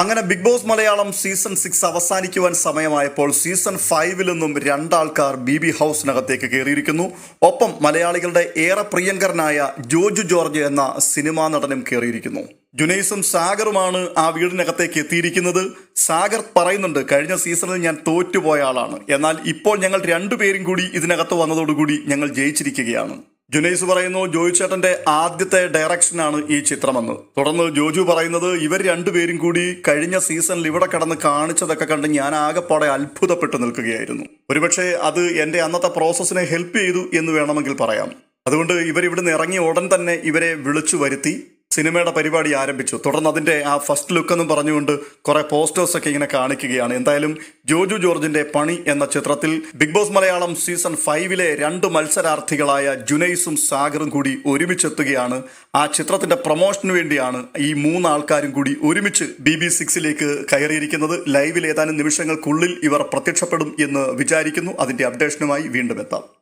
അങ്ങനെ Bigg Boss Malayalam season six അവസാനിക്കുവാൻ സമയമായപ്പോൾ season ഫൈവിൽ നിന്നും രണ്ടാൾക്കാർ ബി ബി ഹൗസിനകത്തേക്ക് കയറിയിരിക്കുന്നു. ഒപ്പം മലയാളികളുടെ ഏറെ പ്രിയങ്കരനായ ജോജു ജോർജ് എന്ന സിനിമാ നടനും കയറിയിരിക്കുന്നു. ജുനൈസും സാഗറുമാണ് ആ വീടിനകത്തേക്ക് എത്തിയിരിക്കുന്നത്. സാഗർ പറയുന്നുണ്ട് കഴിഞ്ഞ സീസണിൽ ഞാൻ തോറ്റുപോയ ആളാണ്. എന്നാൽ ഇപ്പോൾ ഞങ്ങൾ രണ്ടുപേരും കൂടി ഇതിനകത്ത് വന്നതോടുകൂടി ഞങ്ങൾ ജയിച്ചിരിക്കുകയാണ്. ജുനൈസ് പറയുന്നു ജോയി ചേട്ടന്റെ ആദ്യത്തെ ഡയറക്ഷനാണ് ഈ ചിത്രമെന്ന്. തുടർന്ന് ജോജു പറയുന്നത് ഇവർ രണ്ടുപേരും കൂടി കഴിഞ്ഞ സീസണിൽ ഇവിടെ കടന്ന് കാണിച്ചതൊക്കെ കണ്ട് ഞാൻ ആകെപ്പാടെ അത്ഭുതപ്പെട്ടു നിൽക്കുകയായിരുന്നു. ഒരുപക്ഷെ അത് എന്റെ അന്നത്തെ പ്രോസസ്സിനെ ഹെൽപ്പ് ചെയ്തു എന്ന് വേണമെങ്കിൽ പറയാം. അതുകൊണ്ട് ഇവർ ഇവിടുന്ന് ഇറങ്ങിയ ഉടൻ തന്നെ ഇവരെ വിളിച്ചു വരുത്തി. സിനിമയുടെ പരിപാടി ആരംഭിച്ചു. തുടർന്ന് അതിന്റെ ആ ഫസ്റ്റ് ലുക്ക് എന്നും പറഞ്ഞുകൊണ്ട് കുറെ പോസ്റ്റേഴ്സ് ഒക്കെ ഇങ്ങനെ കാണിക്കുകയാണ്. എന്തായാലും ജോജു ജോർജിന്റെ പണി എന്ന ചിത്രത്തിൽ ബിഗ് ബോസ് മലയാളം സീസൺ ഫൈവിലെ രണ്ട് മത്സരാർത്ഥികളായ ജുനൈസും സാഗറും കൂടി ഒരുമിച്ചെത്തുകയാണ്. ആ ചിത്രത്തിന്റെ പ്രൊമോഷന് വേണ്ടിയാണ് ഈ മൂന്ന് ആൾക്കാരും കൂടി ഒരുമിച്ച് ബി ബി സിക്സിലേക്ക് കയറിയിരിക്കുന്നത്. ലൈവിൽ ഏതാനും നിമിഷങ്ങൾക്കുള്ളിൽ ഇവർ പ്രത്യക്ഷപ്പെടും എന്ന് വിചാരിക്കുന്നു. അതിന്റെ അപ്ഡേഷനുമായി വീണ്ടും എത്താം.